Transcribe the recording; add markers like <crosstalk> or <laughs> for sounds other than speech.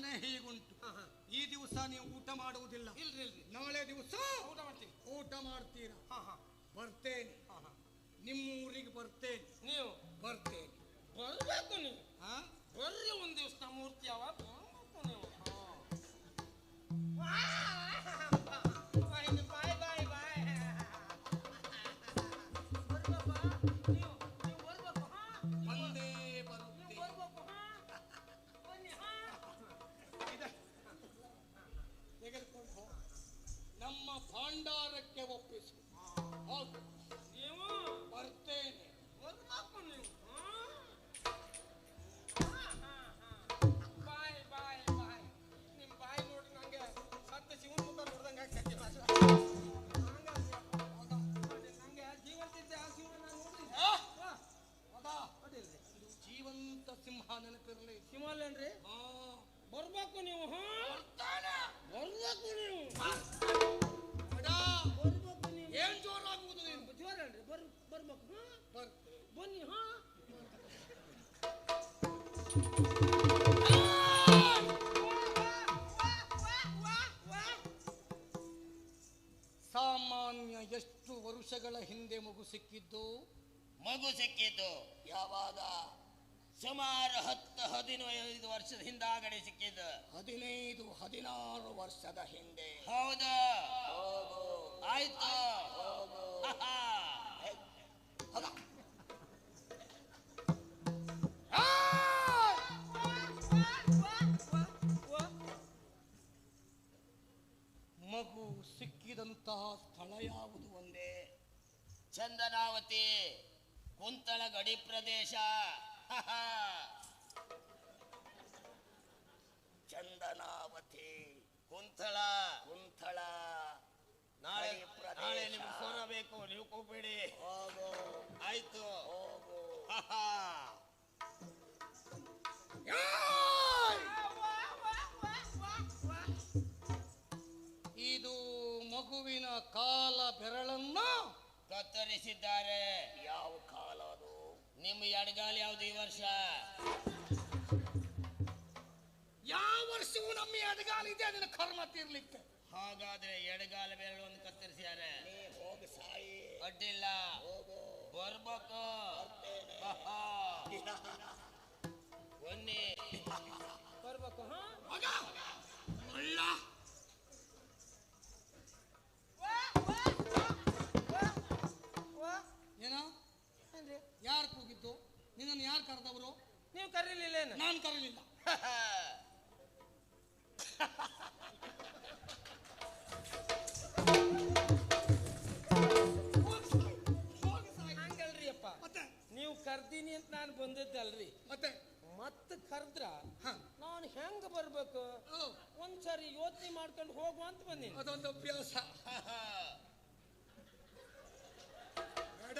ಯೋಚನೆ ಹೀಗುಂಟು. ಈ ದಿವಸ ನೀವು ಊಟ ಮಾಡುವುದಿಲ್ಲ. ಇಲ್ರಿ ಇಲ್ರಿ. ನಾಳೆ ದಿವಸ ಊಟ ಮಾಡ್ತೀನಿ. ಊಟ ಮಾಡ್ತೀರಾ? ಬರ್ತೇನೆ. ನಿಮ್ಮ ಊರಿಗೆ ಬರ್ತೇನೆ. ನೀವು? ಬರ್ತೇನೆ. ಬರ್ಬೇಕು ನೀವು. ಬರ್ರಿ ಒಂದ್ ದಿವಸ ನಮ್ಮ ಮೂರ್ತಿ ಯಾವಾಗ ಬರ್ಬೇಕು ನೀವು? ಬಾಯ್ ಬಾಯ್ ಬಾಯ್. ಬರ್ಬೇಕು ನೀವು. ಭಾಂಡಾರಕ್ಕೆ ಒಪ್ಪಿಸಿ. ಹೋಗು ನೀವು. ಬರ್ತೇನೆ. ಬಾಯ್ ಬಾಯ್ ಬಾಯ್. ನಿಮ್ ಬಾಯ್ ನೋಡಿ ನಂಗೆ ಸತ್ತ ಶಿವನ್ ಮುಖ ನೋಡ್ದಂಗೆ ಆಗ್ತೈತಿ ನಂಗೆ ಜೀವಂತಿದ್ದೆ ಆ ಶಿವನ ಹೌದಾ? ಜೀವಂತ ಸಿಂಹ ನೆನಪಿರಲಿ. ಶಿವಲ್ಲೇನ್ರಿ ಹಾ. ಬರ್ಬೇಕು ನೀವು. ಬರ್ಬೇಕು ನೀವು. ಸಾಮಾನ್ಯ ಎಷ್ಟು ವರ್ಷಗಳ ಹಿಂದೆ ಮಗು ಸಿಕ್ಕಿದ್ದು? ಮಗು ಸಿಕ್ಕಿದ್ದು. ಯಾವಾಗ? ಸುಮಾರು ಹತ್ತು ಹದಿನೈದು ವರ್ಷದ ಹಿಂದಾಗಡೆ ಸಿಕ್ಕಿದ್ದು. ಹದಿನೈದು ಹದಿನಾರು ವರ್ಷದ ಹಿಂದೆ. ಹೌದು. ಆಯ್ತು. ಸ್ಥಳ ಯಾವುದು ಒಂದೇ. ಚಂದನಾವತಿ ಕುಂತಳ ಗಡಿ ಪ್ರದೇಶ. ಚಂದನಾವತಿ. ಕುಂತಳ. ಕುಂತಳ. ನಾಳೆ ನಾಳೆ ನಿಮ್ಗೆ ಸೋರಬೇಕು ಬೇಕು ನೀವು ಕೂಬೇಡಿ ಹೋಗು. ಆಯ್ತು. ಹೋಗು. ಕಾಲ ಬೆರಳನ್ನ ಕತ್ತರಿಸಿದ್ದಾರೆ. ಯಾವ ಕಾಲ ಅದು? ನಿಮ್ಮ ಎಡಗಾಲ ಯಾವ್ದು ಈ ವರ್ಷ? ಯಾವ ವರ್ಷವೂ ನಮ್ಮ ಎಡಗಾಲಿದೆ ಅದನ್ನ ಕರ್ಮ ತೀರ್ಲಿಕ್ಕೆ. ಹಾಗಾದ್ರೆ ಎಡಗಾಲ ಬೆರಳು ಒಂದು ಕತ್ತರಿಸ್ಯಾರೆ ನೀ ಹೋಗಿ ಸಾಯಿ. ಅಡ್ಡಿಲ್ಲ. ಬರ್ಬೇಕು. <laughs> ಬನ್ನಿ. ಬರ್ಬೇಕು ಹಾ? ನಿನ್ನನ್ನು ಯಾರು ಕರೆದವರು? ನೀವು ಕರೀಲಿಲ್ಲೇನು ನಾನು ಕರೀಲಿಲ್ಲ. ಹಂಗಲ್ರಿ ಅಪ್ಪ ನೀವು ಕರ್ದೀನಿ ಅಂತ ನಾನು ಬಂದದ್ದಲ್ರಿ. ಮತ್ತೆ? ಮತ್ತೆ ಕರ್ದ್ರ. ನಾನು ಹೆಂಗ್ ಬರ್ಬೇಕು? ಒಂದ್ಸರಿ ಯೋಚನೆ ಮಾಡ್ಕೊಂಡು ಹೋಗುವ ಅಂತ ಬಂದೀನಿ ಅದೊಂದು ಅಭ್ಯಾಸ. ಬೇಡ.